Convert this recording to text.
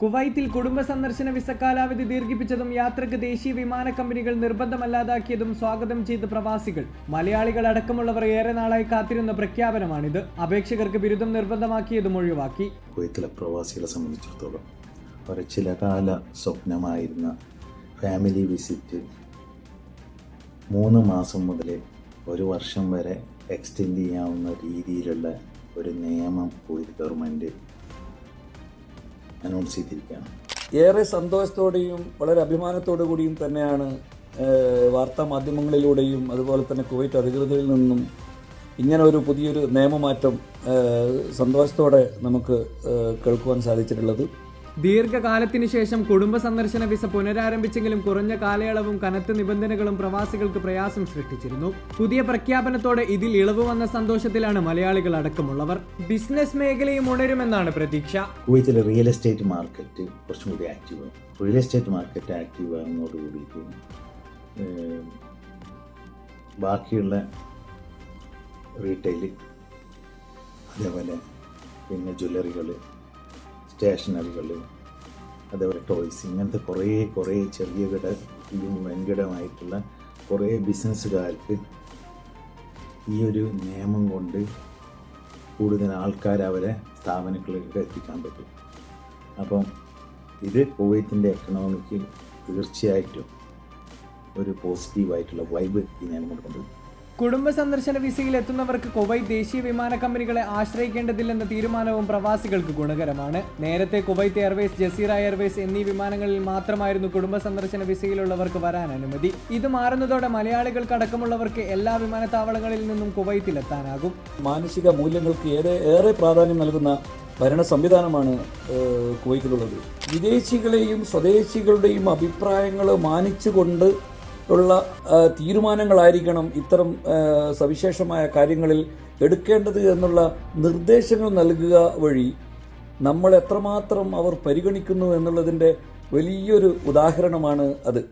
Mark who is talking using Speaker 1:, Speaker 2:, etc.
Speaker 1: കുവൈത്തിൽ കുടുംബ സന്ദർശന വിസ കാലാവധി ദീർഘിപ്പിച്ചതും യാത്രയ്ക്ക് ദേശീയ വിമാന കമ്പനികൾ നിർബന്ധമല്ലാതാക്കിയതും സ്വാഗതം ചെയ്ത പ്രവാസികൾ. മലയാളികൾ അടക്കമുള്ളവർ ഏറെ നാളായി കാത്തിരുന്ന പ്രഖ്യാപനമാണിത്. അപേക്ഷകർക്ക് ബിരുദം നിർബന്ധമാക്കിയതും ഒഴിവാക്കി.
Speaker 2: കുവൈത്തിലെ പ്രവാസികളെ സംബന്ധിച്ചിടത്തോളം ചില കാല സ്വപ്നമായിരുന്ന ഫാമിലി വിസിറ്റ് മൂന്ന് മാസം മുതൽ ഒരു വർഷം വരെ എക്സ്റ്റെൻഡ് ചെയ്യാവുന്ന രീതിയിലുള്ള ഒരു നിയമം കുവൈത്ത് ഗവൺമെന്റ് അനൗൺസ് ചെയ്തിരിക്കുകയാണ്.
Speaker 3: ഏറെ സന്തോഷത്തോടെയും വളരെ അഭിമാനത്തോടു കൂടിയും തന്നെയാണ് വാർത്താ മാധ്യമങ്ങളിലൂടെയും അതുപോലെ തന്നെ കുവൈറ്റ് അധികൃതരിൽ നിന്നും ഇങ്ങനെ ഒരു പുതിയൊരു നിയമമാറ്റം സന്തോഷത്തോടെ നമുക്ക് കേൾക്കുവാൻ സാധിച്ചിട്ടുള്ളത്.
Speaker 1: ദീർഘകാലത്തിന് ശേഷം കുടുംബ സന്ദർശന വിസ പുനരാരംഭിച്ചെങ്കിലും കുറഞ്ഞ കാലയളവും കനത്ത നിബന്ധനകളും പ്രവാസികൾക്ക് പ്രയാസം സൃഷ്ടിച്ചിരുന്നു. പുതിയ പ്രഖ്യാപനത്തോടെ ഇതിൽ ഇളവ് വന്ന സന്തോഷത്തിലാണ് മലയാളികൾ അടക്കമുള്ളവർ. ബിസിനസ് മേഖലയും ഉണരുമെന്നാണ് പ്രതീക്ഷ.
Speaker 2: കുവൈത്തിലെ റിയൽ എസ്റ്റേറ്റ് മാർക്കറ്റ് കുറച്ചും കൂടി active real estate market active ആകുന്നതോടുകൂടി ബാക്കിയുള്ള റീറ്റെയിൽ അതേപോലെ പിന്നെ ജ്വല്ലറികൾ സ്റ്റേഷനറികൾ അതേപോലെ ടോയ്സ് ഇങ്ങനത്തെ കുറേ കുറേ ചെറിയ കിടയും വൻകിടമായിട്ടുള്ള കുറേ ബിസിനസ്സുകാർക്ക് ഈ ഒരു നിയമം കൊണ്ട് കൂടുതൽ ആൾക്കാർ അവരെ സ്ഥാപനങ്ങളിലേക്ക് എത്തിക്കാൻ പറ്റും. അപ്പം ഇത് കുവൈത്തിന്റെ എക്കണോമിക്ക് തീർച്ചയായിട്ടും ഒരു പോസിറ്റീവായിട്ടുള്ള വൈബ് ഈ നിയമം കൊണ്ടുവരും
Speaker 1: കുടുംബ സന്ദർശന വിസയിൽ എത്തുന്നവർക്ക് കുവൈറ്റ് ദേശീയ വിമാന കമ്പനികളെ ആശ്രയിക്കേണ്ടതില്ലെന്ന തീരുമാനവും പ്രവാസികൾക്ക് ഗുണകരമാണ്. നേരത്തെ കുവൈറ്റ് എയർവേസ് ജസീറ എയർവേസ് എന്നീ വിമാനങ്ങളിൽ മാത്രമായിരുന്നു കുടുംബ സന്ദർശന വിസയിലുള്ളവർക്ക് വരാൻ അനുമതി. ഇത് മാറുന്നതോടെ മലയാളികൾക്കടക്കമുള്ളവർക്ക് എല്ലാ വിമാനത്താവളങ്ങളിൽ നിന്നും കുവൈത്തിലെത്താനാകും
Speaker 3: മാനുഷിക മൂല്യങ്ങൾക്ക് ഏറെ ഏറെ പ്രാധാന്യം നൽകുന്ന ഭരണ സംവിധാനമാണ് ഏഹ്, കുവൈത്തിലുള്ളത് വിദേശികളെയും സ്വദേശികളുടെയും അഭിപ്രായങ്ങൾ മാനിച്ചുകൊണ്ട് ഉള്ള തീരുമാനങ്ങളായിരിക്കണം ഇത്തരം സവിശേഷമായ കാര്യങ്ങളിൽ എടുക്കേണ്ടത് എന്നുള്ള നിർദ്ദേശങ്ങൾ നൽകുക വഴി നമ്മൾ എത്രമാത്രം അവർ പരിഗണിക്കുന്നു എന്നുള്ളതിന്റെ വലിയൊരു ഉദാഹരണമാണ് അത്.